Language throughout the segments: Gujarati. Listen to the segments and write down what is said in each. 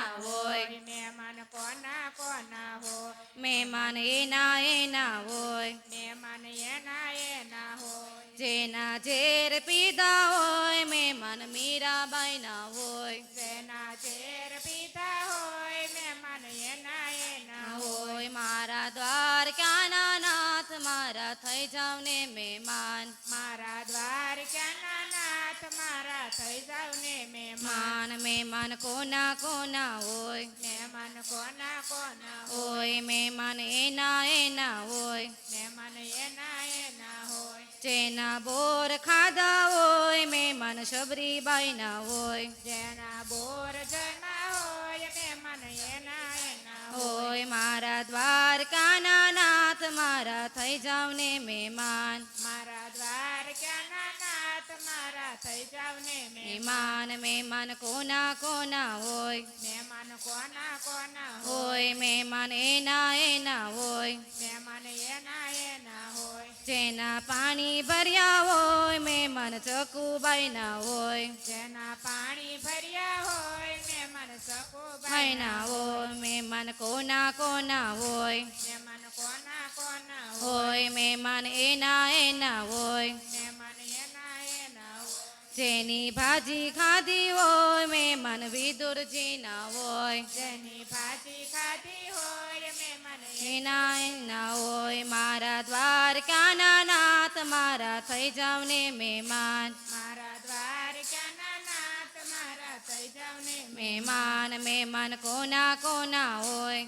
એના હોય મહેમાન કોના કોના હોય મહેમાન એના એના હોય. મહેમાન એના એના હોય. જેના ઝેર પીધા હોય મહેમાન મીરાબાઈના હોય. જેના ઝેર પીધા હોય મહેમાન એના એના હોય હોય મારા દ્વારકાના નાથ મારા થઈ જાવ ને મહેમાન. મારા દ્વારકાના નાથ મારા થઈ જાવ ને મહેમાન. મહેમાન કોના કોના હોય? મહેમાન કોના કોના હોય મહેમાન એના એના હોય. મહેમાન એના એના હોય? જેના બોર ખાધા હોય મહેમાન શબરીબાઈના હોય. જેના બોર જના હોય મહેમાન એના હોય મારા દ્વારકાના નાથ મારા થઈ જાવ ને મહેમાન મારા દ્વારકાના નાથ મારા થઈ જાવ ને મહેમાન મહેમાન કોના કોના હોય? મહેમાન કોના કોના હોય મહેમાન એના એના હોય? મહેમાન એના એના હોય? જેના પાણી ભર્યા હોય મહેમાન ચકુબાઈના હોય? જેના પાણી ભર્યા હોય મહેમાન ચકુબાઈ ના હોય મહેમાન કોના કોના હોય? હોય, મહેમાન એના એના હોય. જેની ભાજી ખાધી હોય, મહેમાન વિદુરજીના હોય જેની ભાજી ખાધી હોય. મહેમાન એના એના હોય. મારા દ્વારકાના નાથ, મારા થઈ જાવ ને મહેમાન. મારા દ્વારકાના નાથ મારા થઈ જાવ ને મહેમાન મહેમાન કોના કોના હોય?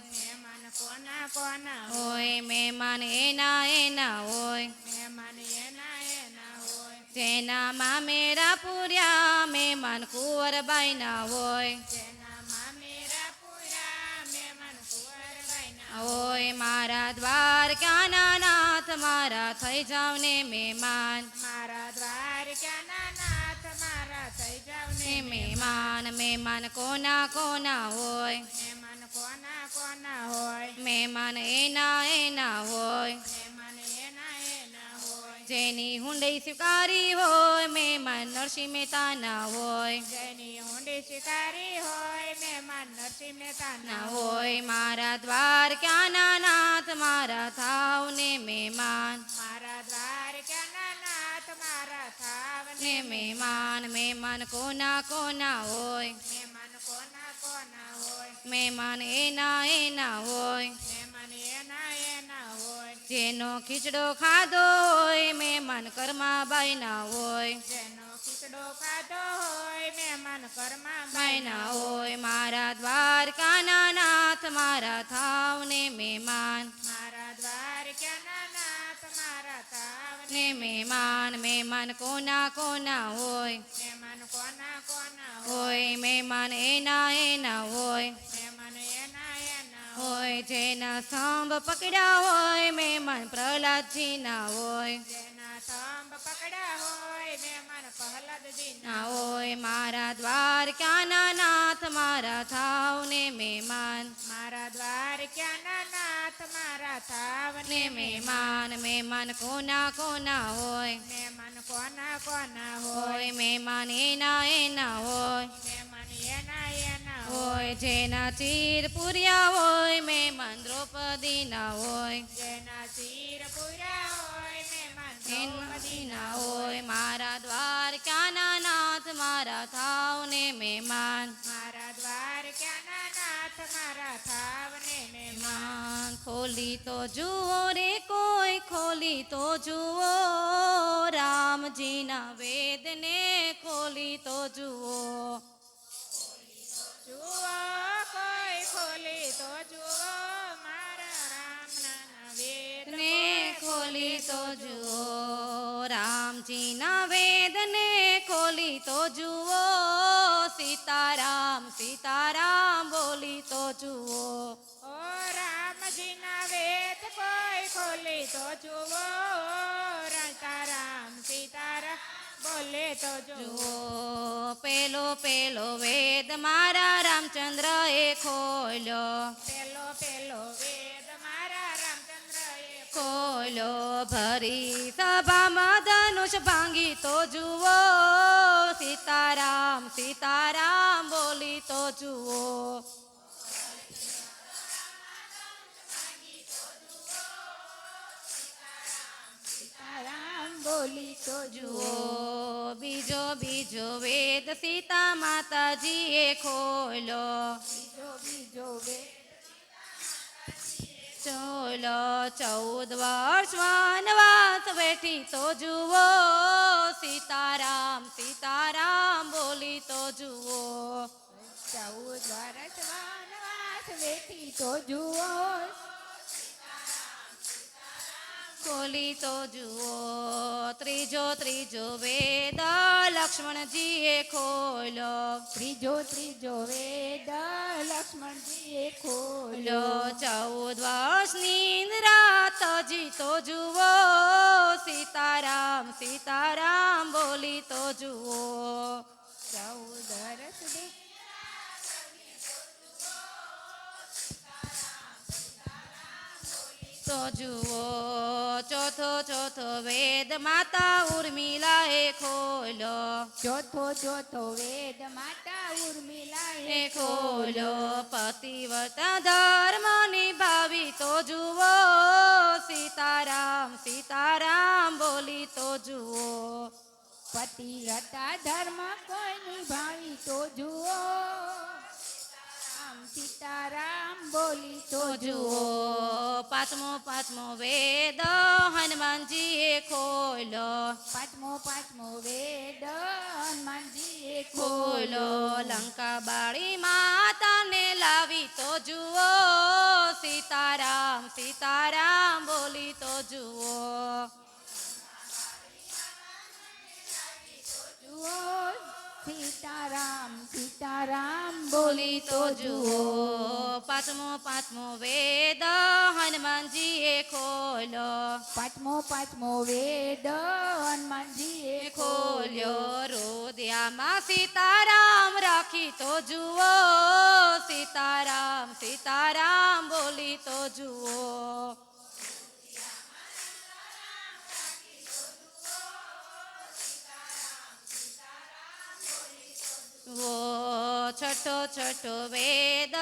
કોના કોના હોય મહેમાન એના એના હોય. મહેમાન એના એના હોય. જેના મામેરા પૂર્યા મહેમાન કુંવરબાઈના હોય. ઓય મારા દ્વારકાના નાથ મારા થઈ જાવ ને મહેમાન મારા દ્વારકાના નાથ મારા થઈ જાવ ને ને મહેમાન મહેમાન કોના કોના હોય. કોના કોના હોય? મહેમાન એના એના હોય. મહેમાન એના એના હોય. જેની હુંડઈ સ્વીકારી હોય મહેમાન નરસિંહ મહેતાના હોય. જેની હુંડી શિકારી હોય મહેમાન નરસિંહ મહેતાના ના હોય. મારા દ્વાર ક્યાંના નાથ મારા થાવ ને મહેમાન. મારા દ્વારકાના નાથ મારા થાવ ને મહેમાન. મહેમાન કોના કોના હોય. મહેમાન એના એના હોય. જેનો ખીચડો ખાધો હોય મહેમાન ખીચડો ખાધો હોય મહેમાન મારા દ્વારકાના નાથ મારા થાવ ને મહેમાન મારા મહેમાન મહેમાન કોના કોના હોય? મહેમાન કોના કોના હોય મહેમાન એના એના હોય? મહેમાન એના એના હોય જેના સ્તંભ પકડ્યા હોય મહેમાન પ્રહલાદજીના હોય? જેના પકડ્યા હોય મહેમાન પ્રહલાદજીના ના હોય મારા દ્વારકાના નાથ મારા થાવ ને મહેમાન. મારા દ્વારકાના નાથ મારા થાવ ને મહેમાન મહેમાન કોના કોના હોય? મહેમાન કોના કોના હોય મેમાન મહેમાન એના એના હોય? મહેમાન એના એના હોય જેના ચીર પૂર્યા હોય મહેમાન દ્રૌપદીના હોય? જેના ચીર પૂરા હોય દ્રૌપદીના હોય મારા દ્વારકાના નાથ મારા થાવને મહેમાન. મારા દ્વારકાના નાથ મારા થાવને મહેમાન. ખોલી તો જુઓ રે કોઈ ખોલી તો જુઓ રામજીના વેદને. ખોલી તો જુઓ. જુઓ કોઈ ખોલી તો જુઓ રામજીના વેદને ખોલી તો જુઓ. સીતારામ સીતારામ બોલી તો જુઓ. ઓ રામજીના વેદ કોઈ ખોલી તો જુઓ. રામ સીતારામ બોલે તો જુઓ. પેલો પેલો વેદ મારા રામચંદ્ર એ ખોલ્યો. પેલો પેલો વેદ મારા રામચંદ્ર એ ખોલ્યો. બોલ્યો ભરી સભામાં ધનુષ ભાંગી તો જુઓ સીતારામ સીતારામ બોલી તો જુઓ. બોલી તો જુઓ. બીજો બીજો વેદ સીતા માતાજીએ ખોલો બીજો બીજો વેદ ચોલો ચૌદ વર્ષ વનવાસ બેઠી તો જુઓ. સીતારામ સીતારામ બોલી તો જુઓ. ચૌદ વર્ષ વનવાસ વેઠી તો જુઓ. ખોલી તો જુઓ ત્રીજો ત્રીજો વેદ લક્ષ્મણજીએ ખોલો ત્રીજો ત્રીજો વેદ લક્ષ્મણજીએ ખોલો ચૌદ વર્ષની રાત હજી તો જુઓ સીતારામ સીતારામ બોલી તો જુઓ. ચૌદ વર્ષ તો જુઓ ચોથો ચોથો વેદ માતા ઉર્મિલાએ ખોલો ચોથો ચોથો વેદ માતા ઉર્મિલા એ ખોલો પતિવતા ધર્મ નિભાવી તો જુઓ સીતારામ સીતારામ બોલી તો જુઓ. પતિવ્રતા ધર્મ કોઈ નિભાવી તો જુઓ. આમ સીતારામ બોલી તો જુઓ. પાંચમો પાંચમો વેદ હનુમાનજીએ ખોલો પાંચમો પાંચમો વેદ હનુમાનજીએ ખોલો ખોલો લંકા બાળી માતાને લાવી તો જુઓ. સીતારામ સીતારામ બોલી તો જુઓ. સીતારામ સીતારામ બોલી તો જુઓ. પાંચમો પાંચમો વેદ હનુમાનજીએ ખોલો પાંચમો પાંચમો વેદ હનુમાનજીએ ખોલ્યો. રોદિયામાં સીતારામ રાખી તો જુઓ. સીતારામ સીતારામ બોલી તો જુઓ. છઠ્ઠો છઠ્ઠો વેદ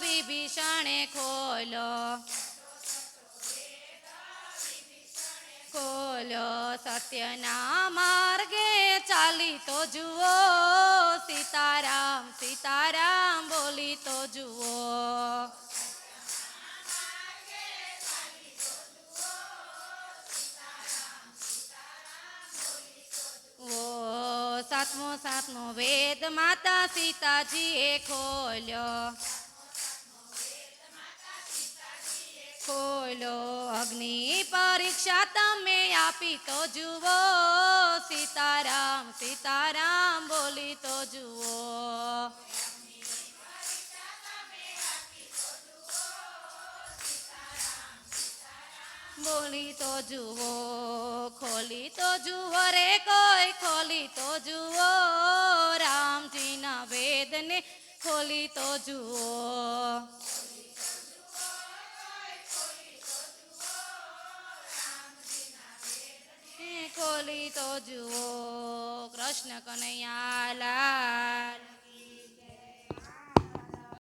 વિભીષણે ખોલો. ખોલો સત્યના માર્ગે ચાલી તો જુઓ. સીતારામ સીતારામ બોલી તો જુઓ. સાતમો સાતમો વેદ માતા સીતાજીએ ખોલ્યો. ખોલો અગ્નિ પરીક્ષા તમે આપી તો જુઓ. સીતારામ સીતારામ બોલી બોલી તો જુઓ ખોલી તો જુઓ રે કોઈ ખોલી તો જુઓ રામજીના વેદને ખોલી તો જુઓ હે